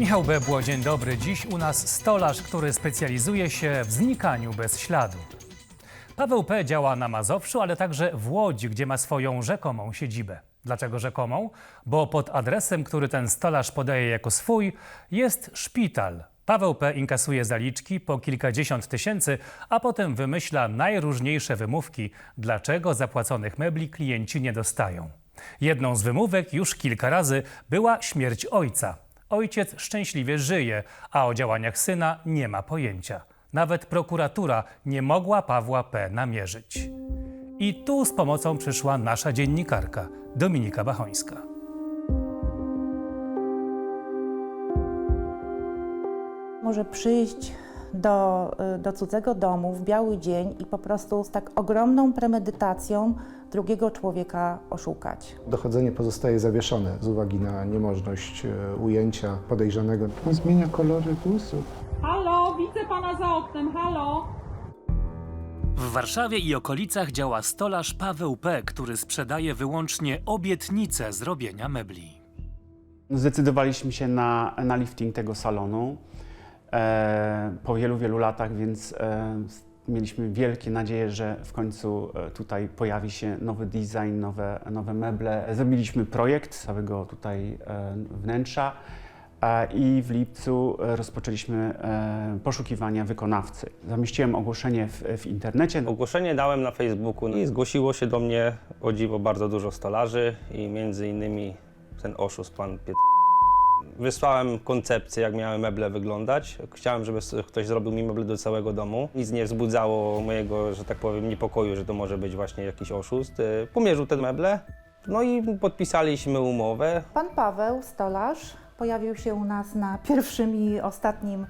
Michał Bebło, dzień dobry. Dziś u nas stolarz, który specjalizuje się w znikaniu bez śladu. Paweł P. działa na Mazowszu, ale także w Łodzi, gdzie ma swoją rzekomą siedzibę. Dlaczego rzekomą? Bo pod adresem, który ten stolarz podaje jako swój, jest szpital. Paweł P. inkasuje zaliczki po kilkadziesiąt tysięcy, a potem wymyśla najróżniejsze wymówki, dlaczego zapłaconych mebli klienci nie dostają. Jedną z wymówek już kilka razy była śmierć ojca. Ojciec szczęśliwie żyje, a o działaniach syna nie ma pojęcia. Nawet prokuratura nie mogła Pawła P. namierzyć. I tu z pomocą przyszła nasza dziennikarka, Dominika Bachońska. może przyjść do, do cudzego domu w biały dzień i po prostu z tak ogromną premedytacją drugiego człowieka oszukać. Dochodzenie pozostaje zawieszone z uwagi na niemożność e, ujęcia podejrzanego. On zmienia kolory włosów. Halo, widzę pana za oknem, halo. W Warszawie i okolicach działa stolarz Paweł P., który sprzedaje wyłącznie obietnice zrobienia mebli. Zdecydowaliśmy się na, na lifting tego salonu e, po wielu, wielu latach, więc e, mieliśmy wielkie nadzieje, że w końcu e, tutaj pojawi się nowy design, nowe, nowe meble. Zrobiliśmy projekt całego tutaj e, wnętrza e, i w lipcu rozpoczęliśmy poszukiwania wykonawcy. Zamieściłem ogłoszenie w, w internecie. Ogłoszenie dałem na Facebooku i zgłosiło się do mnie o dziwo bardzo dużo stolarzy i między innymi ten oszust pan Piet... Wysłałem koncepcję, jak miały meble wyglądać. Chciałem, żeby ktoś zrobił mi meble do całego domu. Nic nie wzbudzało mojego, że tak powiem, niepokoju, że to może być właśnie jakiś oszust. Y, Pomierzył te meble, no i podpisaliśmy umowę. Pan Paweł, stolarz, pojawił się u nas na pierwszym i ostatnim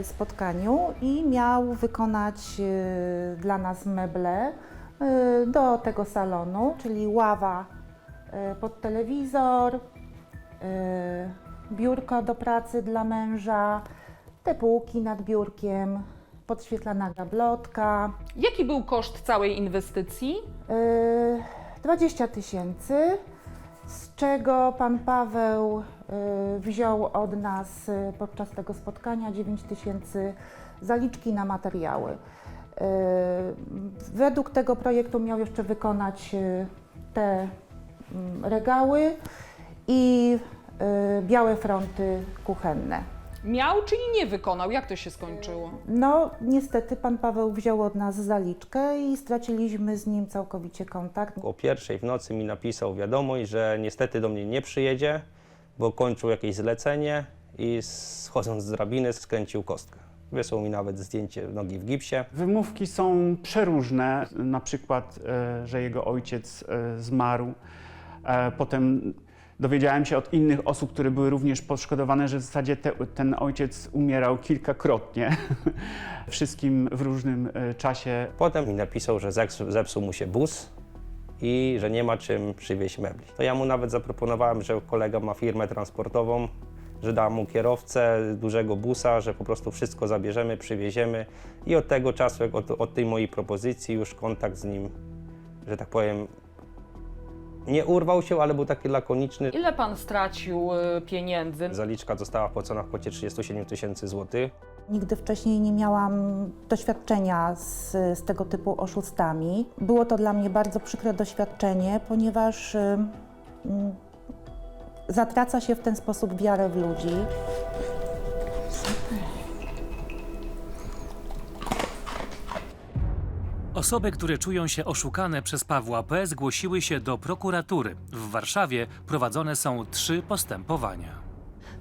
y, spotkaniu i miał wykonać y, dla nas meble do tego salonu, czyli ława pod telewizor, biurko do pracy dla męża, te półki nad biurkiem, podświetlana gablotka, Jaki był koszt całej inwestycji? y, 20 tysięcy, z czego pan Paweł y, wziął od nas y, podczas tego spotkania 9 tysięcy zaliczki na materiały. Y, Według tego projektu miał jeszcze wykonać y, te mm, regały i białe fronty kuchenne. Miał, czyli nie wykonał? Jak to się skończyło? No, niestety pan Paweł wziął od nas zaliczkę i straciliśmy z nim całkowicie kontakt. O pierwszej w nocy mi napisał wiadomość, że niestety do mnie nie przyjedzie, bo kończył jakieś zlecenie i schodząc z drabiny skręcił kostkę. Wysłał mi nawet zdjęcie nogi w gipsie. Wymówki są przeróżne, na przykład, e, że jego ojciec e, zmarł. E, Potem dowiedziałem się od innych osób, które były również poszkodowane, że w zasadzie te, ten ojciec umierał kilkakrotnie, wszystkim w różnym e, czasie. Potem mi napisał, że zepsuł mu się bus i że nie ma czym przywieźć mebli. To ja mu nawet zaproponowałem, że kolega ma firmę transportową, że dam mu kierowcę dużego busa, że po prostu wszystko zabierzemy, przywieziemy i od tego czasu, od, od tej mojej propozycji już kontakt z nim, że tak powiem, nie urwał się, ale był taki lakoniczny. Ile pan stracił y, pieniędzy? Zaliczka została płacona w kwocie 37 tysięcy złotych. Nigdy wcześniej nie miałam doświadczenia z, z tego typu oszustami. Było to dla mnie bardzo przykre doświadczenie, ponieważ y, mm, zatraca się w ten sposób wiarę w ludzi. Osoby, które czują się oszukane przez Pawła P., zgłosiły się do prokuratury. W Warszawie prowadzone są trzy postępowania.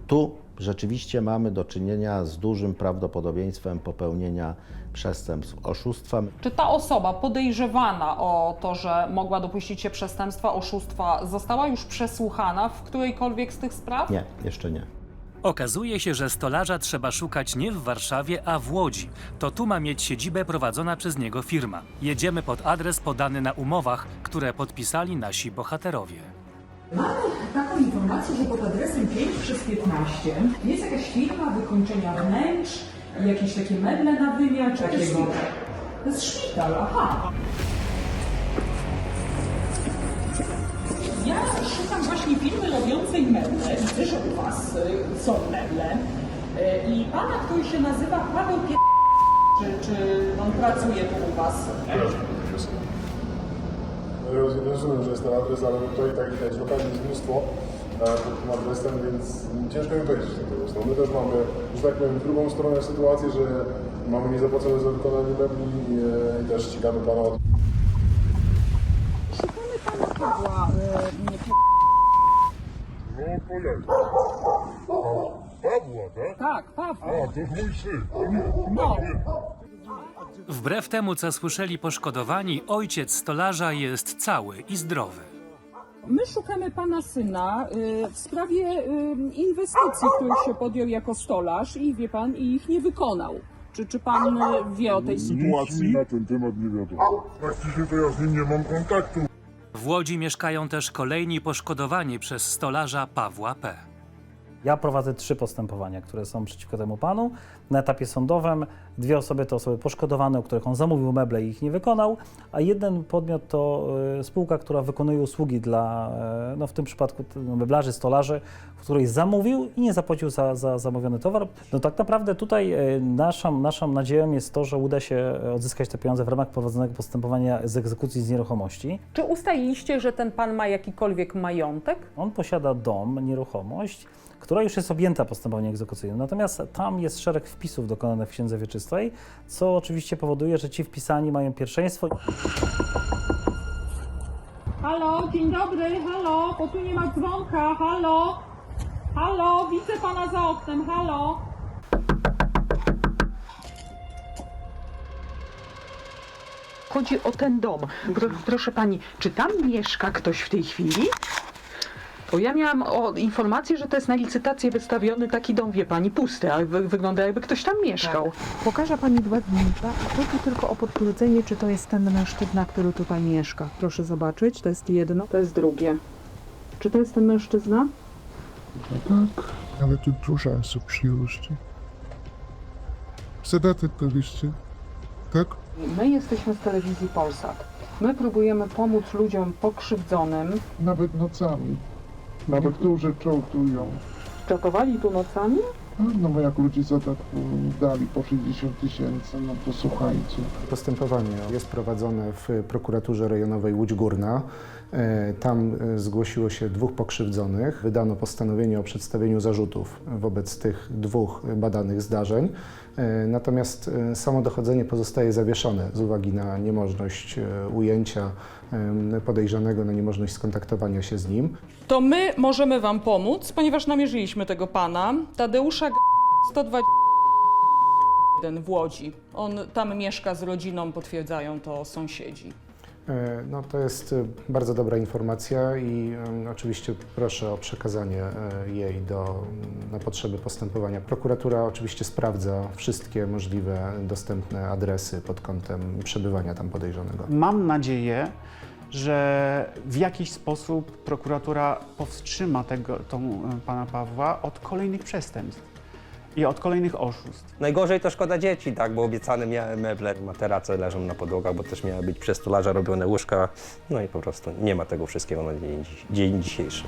Tu rzeczywiście mamy do czynienia z dużym prawdopodobieństwem popełnienia przestępstw oszustwem. Czy ta osoba podejrzewana o to, że mogła dopuścić się przestępstwa oszustwa, została już przesłuchana w którejkolwiek z tych spraw? Nie, jeszcze nie. Okazuje się, że stolarza trzeba szukać nie w Warszawie, a w Łodzi. To tu ma mieć siedzibę prowadzona przez niego firma. Jedziemy pod adres podany na umowach, które podpisali nasi bohaterowie. Mamy taką informację, że pod adresem 5 przez 15 jest jakaś firma wykończenia wnętrz, jakieś takie meble na wymiar, czy takiego. To jest szpital, aha. Ja szukam właśnie firmy robiącej meble. Że u Was y, są meble. Y, I pana, który się nazywa Paweł Pier... Czy, czy on pracuje tu u Was? Roz- Rozumiem, że jest ten adres, ale tutaj tak widać, lokali jest mnóstwo e, pod tym adresem, więc ciężko mi powiedzieć, co to jest. No, my też mamy, że tak powiem, drugą stronę sytuacji, że mamy niezapłacone za wykonanie mebli e, i też ścigamy pana od Szukamy pana Pawła. Jak? Pawła, tak? tak, Pawła. A, to mój syn. No. Wbrew temu, co słyszeli poszkodowani, ojciec stolarza jest cały i zdrowy. My szukamy pana syna y, w sprawie y, inwestycji, których się podjął jako stolarz i wie pan, i ich nie wykonał. Czy, czy pan y, wie o tej sytuacji? Nic mi na ten temat nie wiadomo. Praktycznie to ja z nim nie mam kontaktu. W Łodzi mieszkają też kolejni poszkodowani przez stolarza Pawła P. Ja prowadzę trzy postępowania, które są przeciwko temu panu. Na etapie sądowym dwie osoby to osoby poszkodowane, u których on zamówił meble i ich nie wykonał, a jeden podmiot to e, spółka, która wykonuje usługi dla, e, no w tym przypadku no, meblarzy, stolarzy, w której zamówił i nie zapłacił za, za zamówiony towar. No tak naprawdę tutaj e, naszą, naszą nadzieją jest to, że uda się odzyskać te pieniądze w ramach prowadzonego postępowania z egzekucji z nieruchomości. Czy ustaliliście, że ten pan ma jakikolwiek majątek? On posiada dom, nieruchomość, która już jest objęta postępowaniem egzekucyjnym. Natomiast tam jest szereg wpisów dokonanych w księdze wieczystej, co oczywiście powoduje, że ci wpisani mają pierwszeństwo. Halo, dzień dobry, halo, bo tu nie ma dzwonka, halo. Halo, widzę pana za oknem, halo. Chodzi o ten dom. Pro, proszę pani, czy tam mieszka ktoś w tej chwili? Bo ja miałam o, informację, że to jest na licytację wystawiony taki dom, wie pani, pusty, a wy, wygląda jakby ktoś tam mieszkał. Pokażę pani dwa. Chodzi tylko o potwierdzenie, czy to jest ten mężczyzna, który tutaj mieszka. Proszę zobaczyć, to jest jedno. To jest drugie. Czy to jest ten mężczyzna? Tak, ale tu dużo osób przyjeżdża. Sedaty byliście, tak? My jesteśmy z telewizji Polsat. My próbujemy pomóc ludziom pokrzywdzonym. Nawet nocami. Nawet którzy czołtują. Czatowali tu nocami? No bo jak ludzie za tak dali po 60 tysięcy, no to słuchajcie. Postępowanie jest prowadzone w prokuraturze rejonowej Łódź Górna. E, Tam e, zgłosiło się dwóch pokrzywdzonych. Wydano postanowienie o przedstawieniu zarzutów wobec tych dwóch badanych zdarzeń. E, Natomiast samo dochodzenie pozostaje zawieszone z uwagi na niemożność ujęcia podejrzanego, na niemożność skontaktowania się z nim. To my możemy wam pomóc, ponieważ namierzyliśmy tego pana, Tadeusza G- 121 w Łodzi. On tam mieszka z rodziną, potwierdzają to sąsiedzi. E, No, to jest e, bardzo dobra informacja i oczywiście proszę o przekazanie e, jej do, na potrzeby postępowania. Prokuratura oczywiście sprawdza wszystkie możliwe dostępne adresy pod kątem przebywania tam podejrzanego. Mam nadzieję, że w jakiś sposób prokuratura powstrzyma tego, tą, pana Pawła od kolejnych przestępstw i od kolejnych oszustw. Najgorzej to szkoda dzieci, tak, bo obiecane miałem meble, materace leżą na podłogach, bo też miały być przez stolarza robione łóżka, no i po prostu nie ma tego wszystkiego na dzień, dzień dzisiejszy.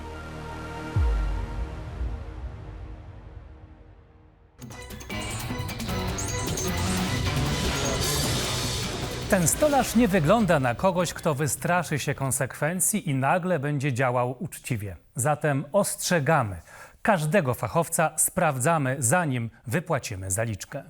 Ten stolarz nie wygląda na kogoś, kto wystraszy się konsekwencji i nagle będzie działał uczciwie. Zatem ostrzegamy. Każdego fachowca sprawdzamy, zanim wypłacimy zaliczkę.